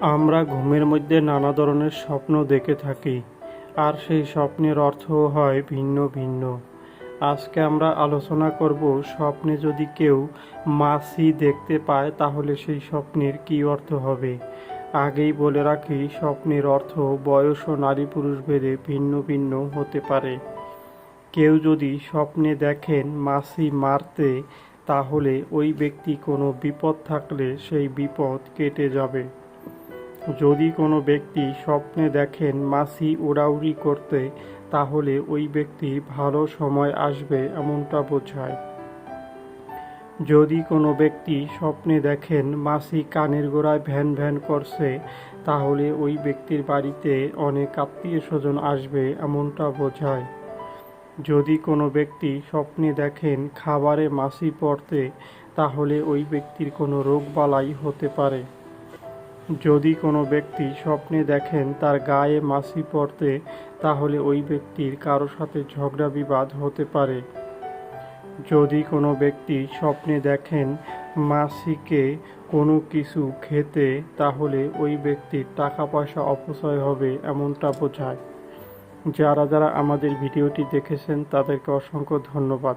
আমরা ঘুমের মধ্যে নানা ধরনের স্বপ্ন দেখে থাকি, আর সেই স্বপ্নের অর্থও হয় ভিন্ন ভিন্ন। আজকে আমরা আলোচনা করব স্বপ্নে যদি কেউ মাছি দেখতে পায়, তাহলে সেই স্বপ্নের কী অর্থ হবে? আগেই বলে রাখি, স্বপ্নের অর্থ বয়স ও নারী পুরুষ ভেদে ভিন্ন ভিন্ন হতে পারে। কেউ যদি স্বপ্নে দেখেন মাছি মারতে, তাহলে ওই ব্যক্তি কোনো বিপদ থাকলে সেই বিপদ কেটে যাবে। যদি কোনো ব্যক্তি স্বপ্নে দেখেন মাছি উড়াউড়ি করতে, তাহলে ওই ব্যক্তি ভালো সময় আসবে এমনটা বোঝায়। যদি কোনো ব্যক্তি স্বপ্নে দেখেন মাসি কানের গোড়ায় ভ্যান ভ্যান করছে, তাহলে ওই ব্যক্তির বাড়িতে অনেক আত্মীয় স্বজন আসবে এমনটা বোঝায়। যদি কোনো ব্যক্তি স্বপ্নে দেখেন খাবারে মাছি পড়তে, তাহলে ওই ব্যক্তির কোনো রোগবালাই হতে পারে। যদি কোনো ব্যক্তি স্বপ্নে দেখেন তার গায়ে মাছি পড়তে, তাহলে ওই ব্যক্তির কারও সাথে ঝগড়া বিবাদ হতে পারে। যদি কোনো ব্যক্তি স্বপ্নে দেখেন মাসিকে কোনো কিছু খেতে, তাহলে ওই ব্যক্তির টাকা পয়সা অপচয় হবে এমনটা বোঝায়। যারা যারা আমাদের ভিডিওটি দেখেছেন, তাদেরকে অসংখ্য ধন্যবাদ।